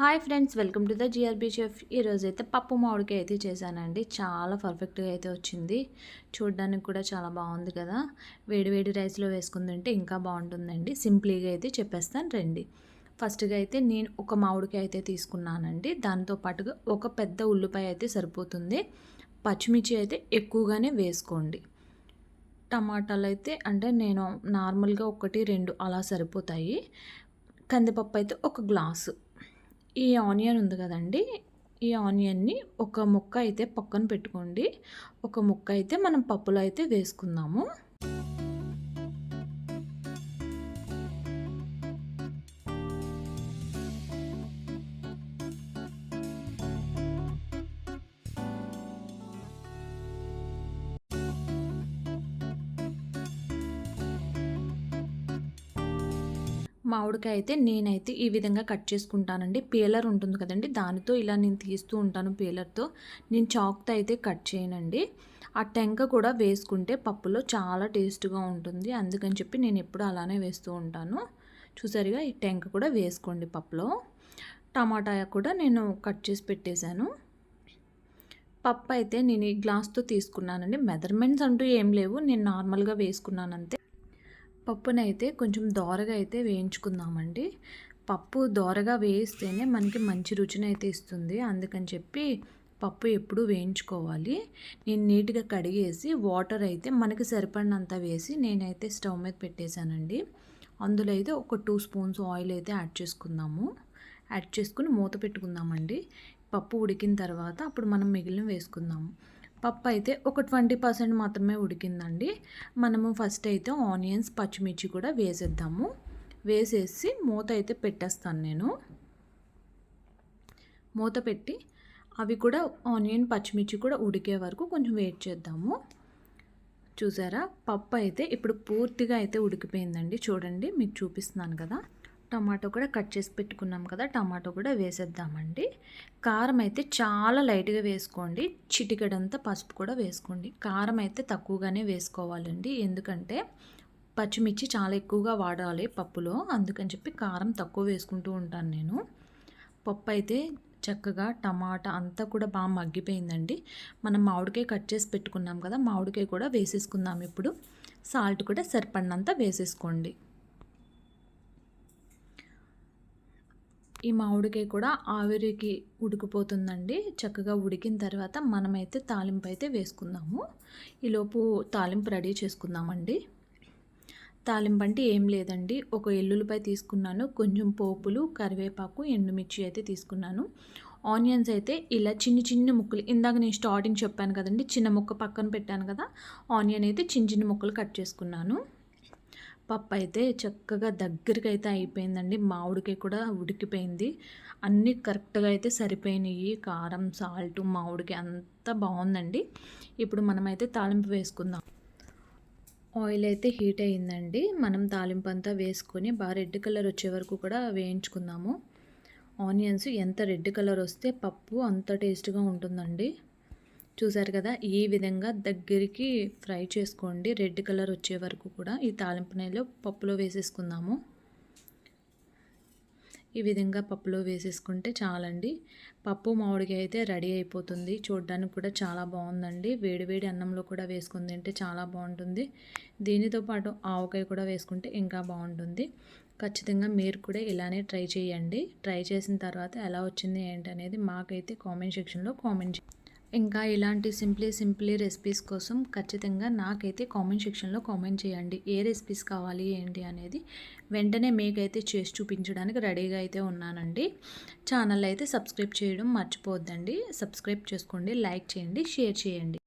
Hi friends welcome to the GRB chef ఈరోజు అయితే పప్పు మామిడికాయ అయితే చేశానండి. చాలా పర్ఫెక్ట్గా అయితే వచ్చింది. చూడడానికి కూడా చాలా బాగుంది కదా. వేడి వేడి రైస్లో వేసుకుని తింటే ఇంకా బాగుంటుందండి. సింప్లీగా అయితే చెప్పేస్తాను రండి. ఫస్ట్గా అయితే నేను ఒక మామిడికాయ అయితే తీసుకున్నానండి. దాంతో పాటుగా ఒక పెద్ద ఉల్లిపాయ అయితే సరిపోతుంది. పచ్చిమిర్చి అయితే ఎక్కువగానే వేసుకోండి. టమాటాలు అయితే అంటే నేను నార్మల్గా ఒకటి రెండు అలా సరిపోతాయి. కందిపప్పు అయితే ఒక గ్లాసు. ఈ ఆనియన్ ఉంది కదండి. ఈ ఆనియన్ని ఒక ముక్క అయితే పక్కన పెట్టుకోండి. ఒక ముక్క అయితే మనం పప్పులో అయితే వేసుకుందాము. మామిడికాయ అయితే నేనైతే ఈ విధంగా కట్ చేసుకుంటానండి. పీలర్ ఉంటుంది కదండి దానితో ఇలా నేను తీస్తూ ఉంటాను పీలర్తో. నేను చాక్తో అయితే కట్ చేయనండి. ఆ టెంక కూడా వేసుకుంటే పప్పులో చాలా టేస్ట్గా ఉంటుంది. అందుకని చెప్పి నేను ఎప్పుడు అలానే వేస్తూ ఉంటాను. చూసారుగా ఈ టెంక కూడా వేసుకోండి పప్పులో. టమాటా కూడా నేను కట్ చేసి పెట్టేశాను. పప్పు అయితే నేను ఈ గ్లాస్తో తీసుకున్నానండి. మెజర్మెంట్స్ అంటూ ఏం లేవు. నేను నార్మల్గా వేసుకున్నాను అంతే. పప్పునైతే కొంచెం దోరగా అయితే వేయించుకుందామండి. పప్పు దోరగా వేయిస్తేనే మనకి మంచి రుచిని అయితే ఇస్తుంది. అందుకని చెప్పి పప్పు ఎప్పుడు వేయించుకోవాలి. నేను నీట్గా కడిగేసి వాటర్ అయితే మనకి సరిపడినంత వేసి నేనైతే స్టవ్ మీద పెట్టేశానండి. అందులో అయితే ఒక టూ స్పూన్స్ ఆయిల్ అయితే యాడ్ చేసుకుందాము. యాడ్ చేసుకుని మూత పెట్టుకుందామండి. పప్పు ఉడికిన తర్వాత అప్పుడు మనం మిగిలిన వేసుకుందాము. పప్పు అయితే ఒక ట్వంటీ పర్సెంట్ మాత్రమే ఉడికిందండి. మనము ఫస్ట్ అయితే ఆనియన్స్ పచ్చిమిర్చి కూడా వేసేద్దాము. వేసేసి మూత అయితే పెట్టేస్తాను నేను. మూత పెట్టి అవి కూడా ఆనియన్ పచ్చిమిర్చి కూడా ఉడికే వరకు కొంచెం వెయిట్ చేద్దాము. చూసారా? పప్పు అయితే ఇప్పుడు పూర్తిగా అయితే ఉడికిపోయిందండి. చూడండి మీకు చూపిస్తున్నాను కదా. టమాటో కూడా కట్ చేసి పెట్టుకున్నాం కదా టమాటో కూడా వేసేద్దామండి. కారం అయితే చాలా లైట్గా వేసుకోండి చిటికడంతా పసుపు కూడా వేసుకోండి. కారం అయితే తక్కువగానే వేసుకోవాలండి ఎందుకంటే పచ్చిమిర్చి చాలా ఎక్కువగా వాడాలి పప్పులో అందుకని చెప్పి కారం తక్కువ వేసుకుంటూ ఉంటాను నేను. పప్పు అయితే చక్కగా టమాటా అంతా కూడా బాగా మగ్గిపోయిందండి. మనం మామిడికాయ కట్ చేసి పెట్టుకున్నాం కదా మామిడికాయ కూడా వేసేసుకుందాం ఇప్పుడు. సాల్ట్ కూడా సరిపడినంత వేసేసుకోండి. ఈ మామిడికాయ కూడా ఆవిరికి ఉడికిపోతుందండి. చక్కగా ఉడికిన తర్వాత మనమైతే తాలింపు అయితే వేసుకుందాము. ఈలోపు తాలింపు రెడీ చేసుకుందామండి. తాలింపు అంటే ఏం లేదండి. ఒక ఎల్లుల్లిపై తీసుకున్నాను కొంచెం పోపులు కరివేపాకు ఎండుమిర్చి అయితే తీసుకున్నాను. ఆనియన్స్ అయితే ఇలా చిన్న చిన్న ముక్కలు ఇందాక నేను స్టార్టింగ్ చెప్పాను కదండి చిన్న ముక్క పక్కన పెట్టాను కదా ఆనియన్ అయితే చిన్న చిన్న ముక్కలు కట్ చేసుకున్నాను. పప్పు అయితే చక్కగా దగ్గరికి అయితే అయిపోయిందండి. మామిడికాయ కూడా ఉడికిపోయింది. అన్నీ కరెక్ట్గా అయితే సరిపోయినాయి. కారం సాల్ట్ మామిడికాయ అంతా బాగుందండి. ఇప్పుడు మనమైతే తాలింపు వేసుకుందాం. ఆయిల్ అయితే హీట్ అయ్యిందండి. మనం తాలింపు అంతా వేసుకొని బాగా రెడ్ కలర్ వచ్చే వరకు కూడా వేయించుకుందాము. ఆనియన్స్ ఎంత రెడ్ కలర్ వస్తే పప్పు అంత టేస్ట్గా ఉంటుందండి. చూసారు కదా ఈ విధంగా దగ్గరికి ఫ్రై చేసుకోండి. రెడ్ కలర్ వచ్చే వరకు కూడా ఈ తాలింపు నెలలో పప్పులో వేసేసుకుందాము. ఈ విధంగా పప్పులో వేసేసుకుంటే చాలండి. పప్పు మామిడికాయ అయితే రెడీ అయిపోతుంది. చూడడానికి కూడా చాలా బాగుందండి. వేడివేడి అన్నంలో కూడా వేసుకుని తింటే చాలా బాగుంటుంది. దీనితో పాటు ఆవకాయ కూడా వేసుకుంటే ఇంకా బాగుంటుంది. ఖచ్చితంగా మీరు కూడా ఇలానే ట్రై చేయండి. ట్రై చేసిన తర్వాత ఎలా వచ్చింది ఏంటి అనేది మాకైతే కామెంట్ సెక్షన్లో కామెంట్ ఇంకా ఇలాంటి సింప్లీ సింప్లీ రెసిపీస్ కోసం ఖచ్చితంగా నాకైతే కామెంట్ సెక్షన్లో కామెంట్ చేయండి. ఏ రెసిపీస్ కావాలి ఏంటి అనేది వెంటనే మీకైతే చేసి చూపించడానికి రెడీగా అయితే ఉన్నానండి. ఛానల్ అయితే సబ్స్క్రైబ్ చేయడం మర్చిపోద్దండి సబ్స్క్రైబ్ చేసుకోండి లైక్ చేయండి షేర్ చేయండి.